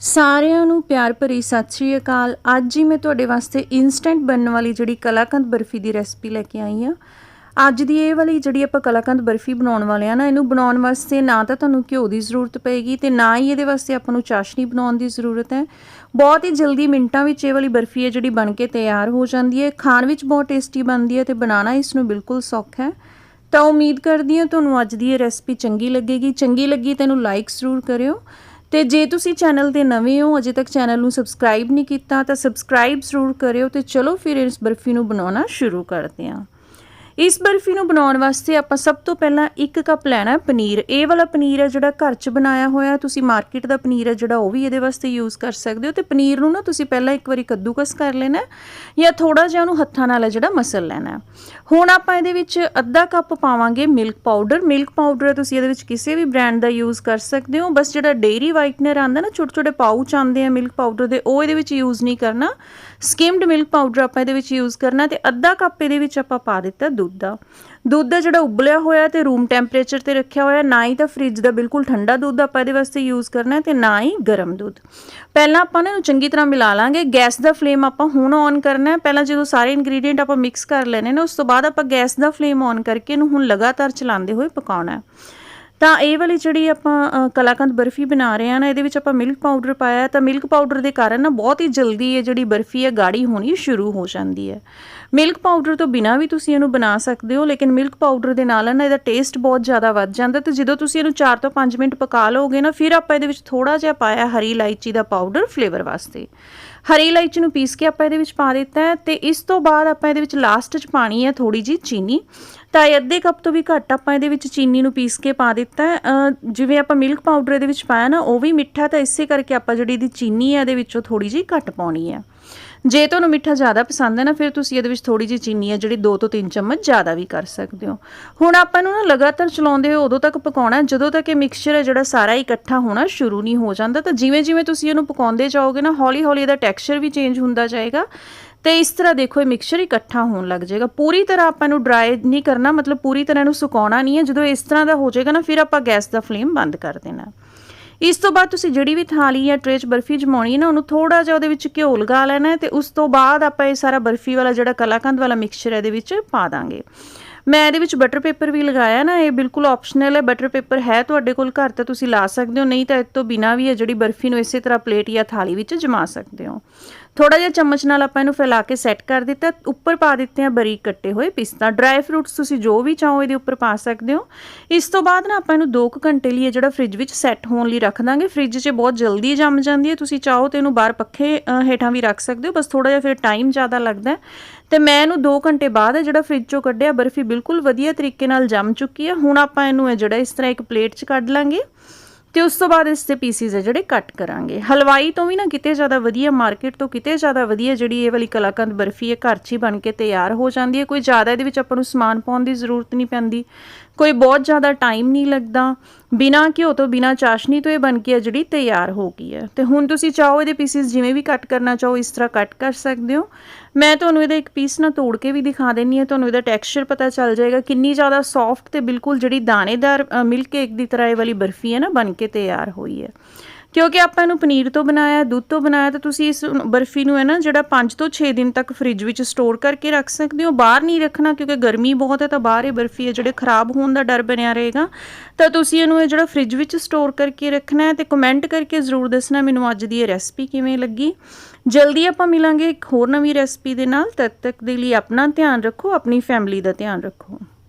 ਸਾਰਿਆਂ ਨੂੰ ਪਿਆਰ ਭਰੀ ਸਤਿ ਸ਼੍ਰੀ ਅਕਾਲ। ਅੱਜ ਹੀ ਮੈਂ ਤੁਹਾਡੇ ਵਾਸਤੇ ਇਨਸਟੈਂਟ ਬਣਨ ਵਾਲੀ ਜਿਹੜੀ ਕਲਾਕੰਦ ਬਰਫੀ ਦੀ ਰੈਸਪੀ ਲੈ ਕੇ ਆਈ ਆ ਅੱਜ ਦੀ ਇਹ ਵਾਲੀ ਜਿਹੜੀ ਆਪਾਂ ਕਲਾਕੰਦ ਬਰਫੀ ਬਣਾਉਣ ਵਾਲੇ ਆ ਨਾ, ਇਹਨੂੰ ਬਣਾਉਣ ਵਾਸਤੇ ਨਾ ਤਾਂ ਤੁਹਾਨੂੰ ਘਿਓ ਦੀ ਜ਼ਰੂਰਤ ਪਏਗੀ ਤੇ ਨਾ ਹੀ ਇਹਦੇ ਵਾਸਤੇ ਆਪਾਂ ਨੂੰ ਚਾਸ਼ਨੀ ਬਣਾਉਣ ਦੀ ਜ਼ਰੂਰਤ ਹੈ। ਬਹੁਤ ਹੀ ਜਲਦੀ ਮਿੰਟਾਂ ਵਿੱਚ ਇਹ ਵਾਲੀ ਬਰਫੀ ਹੈ ਜਿਹੜੀ ਬਣ ਕੇ ਤਿਆਰ ਹੋ ਜਾਂਦੀ ਹੈ। ਖਾਣ ਵਿੱਚ ਬਹੁਤ ਟੇਸਟੀ ਬਣਦੀ ਹੈ ਤੇ ਬਣਾਉਣਾ ਇਸ ਨੂੰ ਬਿਲਕੁਲ ਸੌਖਾ ਹੈ। ਤਾਂ ਉਮੀਦ ਕਰਦੀ ਹਾਂ ਤੁਹਾਨੂੰ ਅੱਜ ਦੀ ਇਹ ਰੈਸਪੀ ਚੰਗੀ ਲੱਗੇਗੀ। ਚੰਗੀ ਲੱਗੀ ਤੈਨੂੰ ਲਾਈਕ ਜ਼ਰੂਰ ਕਰਿਓ। ਤੇ ਜੇ ਤੁਸੀਂ ਚੈਨਲ ਤੇ ਨਵੇਂ ਹੋ, ਅਜੇ ਤੱਕ ਚੈਨਲ ਨੂੰ ਸਬਸਕ੍ਰਾਈਬ ਨਹੀਂ ਕੀਤਾ, ਤਾਂ ਸਬਸਕ੍ਰਾਈਬ ਜ਼ਰੂਰ ਕਰਿਓ ਤੇ ਚਲੋ ਫਿਰ ਇਸ ਬਰਫੀ ਨੂੰ ਬਣਾਉਣਾ ਸ਼ੁਰੂ ਕਰਦੇ ਹਾਂ। ਇਸ ਬਰਫੀ ਨੂੰ ਬਣਾਉਣ ਵਾਸਤੇ ਆਪਾਂ ਸਭ ਤੋਂ ਪਹਿਲਾਂ 1 ਕੱਪ ਲੈਣਾ ਪਨੀਰ। ਇਹ ਵਾਲਾ ਪਨੀਰ ਹੈ ਜਿਹੜਾ ਘਰ 'ਚ ਬਣਾਇਆ ਹੋਇਆ, ਤੁਸੀਂ ਮਾਰਕੀਟ ਦਾ ਪਨੀਰ ਹੈ ਜਿਹੜਾ ਉਹ ਵੀ ਇਹਦੇ ਵਾਸਤੇ ਯੂਜ਼ ਕਰ ਸਕਦੇ ਹੋ। ਤੇ ਪਨੀਰ ਨੂੰ ਨਾ ਤੁਸੀਂ ਪਹਿਲਾਂ ਇੱਕ ਵਾਰੀ ਕੱਦੂਕਸ ਕਰ ਲੈਣਾ ਜਾਂ ਥੋੜਾ ਜਿਹਾ ਉਹਨੂੰ ਹੱਥਾਂ ਨਾਲ ਹੈ ਜਿਹੜਾ ਮਸਲ ਲੈਣਾ ਹੁਣ ਆਪਾਂ ਇਹਦੇ ਵਿੱਚ ਅੱਧਾ ਕੱਪ ਪਾਵਾਂਗੇ ਮਿਲਕ ਪਾਊਡਰ ਮਿਲਕ ਪਾਊਡਰ ਤੁਸੀਂ ਇਹਦੇ ਵਿੱਚ ਕਿਸੇ ਵੀ ਬ੍ਰਾਂਡ ਦਾ ਯੂਜ਼ ਕਰ ਸਕਦੇ ਹੋ। ਬਸ ਜਿਹੜਾ ਡੇਰੀ ਵਾਈਟਨਰ ਆਂਦਾ ਨਾ ਛੋਟੇ ਛੋਟੇ ਪਾਊਚ ਆਂਦੇ ਆ ਮਿਲਕ ਪਾਊਡਰ ਦੇ, ਉਹ ਇਹਦੇ ਵਿੱਚ ਯੂਜ਼ ਨਹੀਂ ਕਰਨਾ। ਸਕਿਮਡ ਮਿਲਕ ਪਾਊਡਰ ਆਪਾਂ ਇਹਦੇ ਵਿੱਚ ਯੂਜ਼ ਕਰਨਾ ਤੇ ਅੱਧਾ ਕੱਪ ਇਹਦੇ ਵਿੱਚ ਆਪਾਂ ਪਾ ਦਿੱਤਾ ਦੁੱਧ। ਦਾ। ਦੁੱਧ ਦਾ ਜਿਹੜਾ ਉਬਲਿਆ ਹੋਇਆ ਤੇ ਰੂਮ ਟੈਂਪਰੇਚਰ ਤੇ ਰੱਖਿਆ ਹੋਇਆ, ਨਾ ਹੀ ਤਾਂ ਫ੍ਰਿਜ ਦਾ ਬਿਲਕੁਲ ਠੰਡਾ ਦੁੱਧ ਆਪਾਂ ਇਹਦੇ ਵਾਸਤੇ ਯੂਜ਼ ਕਰਨਾ ਹੈ ਤੇ ਨਾ ਹੀ ਗਰਮ ਦੁੱਧ। ਪਹਿਲਾਂ ਆਪਾਂ ਨਾ ਇਹਨੂੰ ਚੰਗੀ ਤਰ੍ਹਾਂ ਮਿਲਾ ਲਾਂਗੇ। ਗੈਸ ਦਾ ਫਲੇਮ ਆਪਾਂ ਹੁਣ ਔਨ ਕਰਨਾ ਹੈ। ਪਹਿਲਾਂ ਜਦੋਂ ਸਾਰੇ ਇਨਗਰੀਡੀਅੰਟ ਆਪਾਂ ਮਿਕਸ ਕਰ ਲੈਣੇ ਨੇ, ਉਸ ਤੋਂ ਬਾਅਦ ਆਪਾਂ ਗੈਸ ਦਾ ਫਲੇਮ ਔਨ ਕਰਕੇ ਇਹਨੂੰ ਹੁਣ ਲਗਾਤਾਰ ਚਲਾਉਂਦੇ ਹੋਏ ਪਕਾਉਣਾ ਹੈ। ਤਾਂ ਇਹ ਵਾਲੀ ਜਿਹੜੀ ਆਪਾਂ ਕਲਾਕੰਦ ਬਰਫੀ ਬਣਾ ਰਹੇ ਆ ਨਾ, ਇਹਦੇ ਵਿੱਚ ਆਪਾਂ ਮਿਲਕ ਪਾਊਡਰ ਪਾਇਆ ਤਾਂ ਮਿਲਕ ਪਾਊਡਰ ਦੇ ਕਾਰਨ ਨਾ ਬਹੁਤ ਹੀ ਜਲਦੀ ਇਹ ਜਿਹੜੀ ਬਰਫੀ ਹੈ, ਗਾੜੀ ਹੋਣੀ ਸ਼ੁਰੂ ਹੋ ਜਾਂਦੀ ਹੈ। ਮਿਲਕ ਪਾਊਡਰ ਤੋਂ ਬਿਨਾ ਵੀ ਤੁਸੀਂ ਇਹਨੂੰ ਬਣਾ ਸਕਦੇ ਹੋ, ਲੇਕਿਨ ਮਿਲਕ ਪਾਊਡਰ ਦੇ ਨਾਲ ਨਾ ਇਹਦਾ ਟੇਸਟ ਬਹੁਤ ਜ਼ਿਆਦਾ ਵੱਧ ਜਾਂਦਾ ਤੇ ਜਦੋਂ ਤੁਸੀਂ ਇਹਨੂੰ 4 ਤੋਂ 5 ਮਿੰਟ ਪਕਾ ਲਓਗੇ ਨਾ, ਫਿਰ ਆਪਾਂ ਇਹਦੇ ਵਿੱਚ ਥੋੜਾ ਜਿਹਾ ਪਾਇਆ ਹਰੀ ਇਲਾਇਚੀ ਦਾ ਪਾਊਡਰ ਫਲੇਵਰ ਵਾਸਤੇ। ਹਰੀ ਇਲਾਇਚੀ ਨੂੰ ਪੀਸ ਕੇ ਆਪਾਂ ਇਹਦੇ ਵਿੱਚ ਪਾ ਦਿੱਤਾ ਹੈ ਤੇ ਇਸ ਤੋਂ ਬਾਅਦ ਆਪਾਂ ਇਹਦੇ ਵਿੱਚ ਲਾਸਟ 'ਚ ਪਾਣੀ ਹੈ ਥੋੜੀ ਜੀ ਚੀਨੀ। ਤਾਂ ਇਹ ਅੱਧੇ ਕੱਪ ਤੋਂ ਵੀ ਘੱਟ ਆਪਾਂ ਇਹਦੇ ਵਿੱਚ ਚੀਨੀ ਨੂੰ ਪੀਸ ਕੇ ਪਾ ਦਿੱਤਾ ਹੈ। ਜਿਵੇਂ ਆਪਾਂ ਮਿਲਕ ਪਾਊਡਰ ਇਹਦੇ ਵਿੱਚ ਪਾਇਆ ਨਾ, ਉਹ ਵੀ ਮਿੱਠਾ ਤਾਂ ਇਸੇ ਕਰਕੇ ਆਪਾਂ ਜਿਹੜੀ ਇਹਦੀ ਚੀਨੀ ਹੈ ਇਹਦੇ ਵਿੱਚੋਂ ਥੋੜੀ ਜੀ ਘੱਟ ਪਾਉਣੀ ਹੈ। ਜੇ ਤੁਹਾਨੂੰ ਮਿੱਠਾ ਜ਼ਿਆਦਾ ਪਸੰਦ ਹੈ ਨਾ, ਫਿਰ ਤੁਸੀਂ ਇਹਦੇ ਵਿੱਚ ਥੋੜੀ ਜਿਹੀ ਚੀਨੀ ਹੈ, ਜਿਹੜੀ 2 ਤੋਂ 3 ਚਮਚ ਜ਼ਿਆਦਾ ਵੀ ਕਰ ਸਕਦੇ ਹੋ। ਹੁਣ ਆਪਾਂ ਇਹਨੂੰ ਨਾ ਲਗਾਤਾਰ ਚਲਾਉਂਦੇ ਹੋ ਉਦੋਂ ਤੱਕ ਪਕਾਉਣਾ ਜਦੋਂ ਤੱਕ ਇਹ ਮਿਕਸਚਰ ਹੈ ਜਿਹੜਾ ਸਾਰਾ ਇਕੱਠਾ ਹੋਣਾ ਸ਼ੁਰੂ ਨਹੀਂ ਹੋ ਜਾਂਦਾ, ਤਾਂ ਜਿਵੇਂ ਜਿਵੇਂ ਤੁਸੀਂ ਇਹਨੂੰ ਪਕਾਉਂਦੇ ਜਾਓਗੇ ਨਾ ਹੌਲੀ ਹੌਲੀ ਇਹਦਾ ਟੈਕਸਚਰ ਵੀ ਚੇਂਜ ਹੁੰਦਾ ਜਾਏਗਾ। ਤੇ ਇਸ ਤਰ੍ਹਾਂ ਦੇਖੋ, ਇਹ ਮਿਕਸਚਰ ਇਕੱਠਾ ਹੋਣ ਲੱਗ ਜਾਏਗਾ। ਪੂਰੀ ਤਰ੍ਹਾਂ ਆਪਾਂ ਇਹਨੂੰ ਡਰਾਈ ਨਹੀਂ ਕਰਨਾ, ਮਤਲਬ ਪੂਰੀ ਤਰ੍ਹਾਂ ਇਹਨੂੰ ਸੁਕਾਉਣਾ ਨਹੀਂ ਹੈ। ਜਦੋਂ ਇਸ ਤਰ੍ਹਾਂ ਦਾ ਹੋ ਜਾਏਗਾ ਨਾ, ਫਿਰ ਆਪਾਂ ਗੈਸ ਦਾ ਫਲੇਮ ਬੰਦ ਕਰ ਦੇਣਾ। ਇਸ ਤੋਂ ਬਾਅਦ ਤੁਸੀਂ ਜਿਹੜੀ ਵੀ ਥਾਲੀ ਜਾਂ ਟਰੇ 'ਚ ਬਰਫੀ ਜਮਾਉਣੀ ਹੈ ਨਾ, ਉਹਨੂੰ ਥੋੜਾ ਜਿਹਾ ਉਹਦੇ ਵਿੱਚ ਘਿਓ ਲਗਾ ਲੈਣਾ ਹੈ ਤੇ ਉਸ ਤੋਂ ਬਾਅਦ ਆਪਾਂ ਇਹ ਸਾਰਾ ਬਰਫੀ ਵਾਲਾ ਜਿਹੜਾ ਕਲਾਕੰਦ ਵਾਲਾ ਮਿਕਸਚਰ ਇਹਦੇ ਵਿੱਚ ਪਾ ਦਾਂਗੇ। ਮੈਂ ਇਹਦੇ ਵਿੱਚ ਬਟਰ ਪੇਪਰ ਵੀ ਲਗਾਇਆ ਨਾ, ਇਹ ਬਿਲਕੁਲ ਆਪਸ਼ਨਲ ਹੈ ਬਟਰ ਪੇਪਰ ਹੈ ਤੁਹਾਡੇ ਕੋਲ ਘਰ ਤਾਂ ਤੁਸੀਂ ਲਾ ਸਕਦੇ ਹੋ, ਨਹੀਂ ਤਾਂ ਇਸ ਤੋਂ ਬਿਨਾ ਵੀ ਹੈ ਜਿਹੜੀ ਬਰਫੀ ਨੂੰ ਇਸੇ ਤਰ੍ਹਾਂ ਪਲੇਟ ਜਾਂ ਥਾਲੀ ਵਿੱਚ ਜਮਾ ਸਕਦੇ ਹੋ। ਥੋੜਾ ਜਿਹਾ ਚਮਚ ਨਾਲ ਆਪਾਂ ਇਹਨੂੰ ਫੈਲਾ ਕੇ ਸੈੱਟ ਕਰ ਦਿੱਤਾ। ਉੱਪਰ ਪਾ ਦਿੱਤੇ ਆ ਬਰੀਕ ਕੱਟੇ ਹੋਏ ਪਿਸਤਾ। ਡਰਾਈ ਫਰੂਟਸ ਤੁਸੀਂ ਜੋ ਵੀ ਚਾਹੋ ਇਹਦੇ ਉੱਪਰ ਪਾ ਸਕਦੇ ਹੋ। ਇਸ ਤੋਂ ਬਾਅਦ ਨਾ ਆਪਾਂ ਇਹਨੂੰ 2 ਘੰਟੇ ਲਈ ਇਹ ਜਿਹੜਾ ਫ੍ਰਿਜ ਵਿੱਚ ਸੈੱਟ ਹੋਣ ਲਈ ਰੱਖ ਦਾਂਗੇ। ਫ੍ਰਿਜ 'ਚ ਬਹੁਤ ਜਲਦੀ ਜੰਮ ਜਾਂਦੀ ਹੈ। ਤੁਸੀਂ ਚਾਹੋ ਤੇ ਇਹਨੂੰ ਬਾਹਰ ਪੱਖੇ ਹੇਠਾਂ ਵੀ ਰੱਖ ਸਕਦੇ ਹੋ। ਬਸ ਥੋੜਾ ਜਿਹਾ ਫਿਰ ਟਾਈਮ ਜ਼ਿਆਦਾ ਲੱਗਦਾ ਹੈ। ਤੇ ਮੈਂ ਇਹਨੂੰ 2 ਘੰਟੇ ਬਾਅਦ ਜਿਹੜਾ ਫ੍ਰਿਜ 'ਚੋਂ ਕੱਢਿਆ, ਬਰਫੀ ਬਿਲਕੁਲ ਵਧੀਆ ਤਰੀਕੇ ਨਾਲ ਜੰਮ ਚੁੱਕੀ ਹੈ। ਹੁਣ ਆਪਾਂ ਇਹਨੂੰ ਇਹ ਜਿਹੜਾ ਇਸ ਤਰ੍ਹਾਂ ਇੱਕ ਪਲੇਟ 'ਚ ਕੱਢ ਲਾਂਗੇ। ਤੇ ਉਸ ਤੋਂ ਬਾਅਦ ਇਸ ਦੇ ਪੀਸਿਸ ਹੈ ਜਿਹੜੇ ਕੱਟ ਕਰਾਂਗੇ। ਹਲਵਾਈ ਤੋਂ ਵੀ ਨਾ ਕਿਤੇ ਜ਼ਿਆਦਾ ਵਧੀਆ ਮਾਰਕੀਟ ਤੋਂ ਕਿਤੇ ਜ਼ਿਆਦਾ ਵਧੀਆ ਜਿਹੜੀ ਇਹ ਵਾਲੀ ਕਲਾਕੰਦ ਬਰਫੀ ਹੈ, ਘਰ 'ਚ ਹੀ ਬਣ ਕੇ ਤਿਆਰ ਹੋ ਜਾਂਦੀ ਹੈ। ਕੋਈ ਜ਼ਿਆਦਾ ਇਹਦੇ ਵਿੱਚ ਆਪਾਂ ਨੂੰ ਸਮਾਨ ਪਾਉਣ ਦੀ ਜ਼ਰੂਰਤ ਨਹੀਂ ਪੈਂਦੀ। ਕੋਈ ਬਹੁਤ ਜ਼ਿਆਦਾ ਟਾਈਮ ਨਹੀਂ ਲੱਗਦਾ। ਬਿਨਾ ਘਿਓ ਤੋਂ, ਬਿਨਾ ਚਾਸ਼ਨੀ ਤੋਂ ਇਹ ਬਣ ਕੇ ਹੈ ਜਿਹੜੀ ਤਿਆਰ ਹੋ ਗਈ ਹੈ। ਤੇ ਹੁਣ ਤੁਸੀਂ ਚਾਹੋ ਇਹਦੇ ਪੀਸਿਸ ਜਿਵੇਂ ਵੀ ਕੱਟ ਕਰਨਾ ਚਾਹੋ, ਇਸ ਤਰ੍ਹਾਂ ਕੱਟ ਕਰ ਸਕਦੇ ਹੋ। ਮੈਂ ਤੁਹਾਨੂੰ ਇਹਦਾ ਇੱਕ ਪੀਸ ਨਾ ਤੋੜ ਕੇ ਵੀ ਦਿਖਾ ਦਿੰਨੀ ਹਾਂ। ਤੁਹਾਨੂੰ ਇਹਦਾ ਟੈਕਸਚਰ ਪਤਾ ਚੱਲ ਜਾਏਗਾ। ਕਿੰਨੀ ਜ਼ਿਆਦਾ ਸੌਫਟ ਤੇ ਬਿਲਕੁਲ ਜਿਹੜੀ ਦਾਣੇਦਾਰ ਮਿਲਕ ਕੇਕ ਦੀ ਤਰ੍ਹਾਂ ਇਹ ਵਾਲੀ ਬਰਫੀ ਹੈ ਨਾ, ਬਣ ਕੇ ਤਿਆਰ ਹੋਈ ਹੈ। ਕਿਉਂਕਿ ਆਪਾਂ ਇਹਨੂੰ ਪਨੀਰ ਤੋਂ ਬਣਾਇਆ, ਦੁੱਧ ਤੋਂ ਬਣਾਇਆ, ਤਾਂ ਤੁਸੀਂ ਇਸ ਬਰਫੀ ਨੂੰ ਹੈ ਨਾ, ਜਿਹੜਾ 5 ਤੋਂ 6 ਦਿਨ ਤੱਕ ਫ੍ਰਿਜ ਵਿੱਚ ਸਟੋਰ ਕਰਕੇ ਰੱਖ ਸਕਦੇ ਹੋ। ਬਾਹਰ ਨਹੀਂ ਰੱਖਣਾ ਕਿਉਂਕਿ ਗਰਮੀ ਬਹੁਤ ਹੈ, ਤਾਂ ਬਾਹਰ ਇਹ ਬਰਫੀ ਹੈ ਜਿਹੜੇ ਖਰਾਬ ਹੋਣ ਦਾ ਡਰ ਬਣਿਆ ਰਹੇਗਾ। ਤਾਂ ਤੁਸੀਂ ਇਹਨੂੰ ਇਹ ਜਿਹੜਾ ਫ੍ਰਿਜ ਵਿੱਚ ਸਟੋਰ ਕਰਕੇ ਰੱਖਣਾ ਹੈ ਤੇ ਕਮੈਂਟ ਕਰਕੇ ਜ਼ਰੂਰ ਦੱਸਣਾ ਮੈਨੂੰ ਅੱਜ ਦੀ ਇਹ ਰੈਸਪੀ ਕਿਵੇਂ ਲੱਗੀ। ਜਲਦੀ ਆਪਾਂ ਮਿਲਾਂਗੇ ਇੱਕ ਹੋਰ ਨਵੀਂ ਰੈਸਪੀ ਦੇ ਨਾਲ। ਤਦ ਤੱਕ ਦੇ ਲਈ ਆਪਣਾ ਧਿਆਨ ਰੱਖੋ, ਆਪਣੀ ਫੈਮਿਲੀ ਦਾ ਧਿਆਨ ਰੱਖੋ।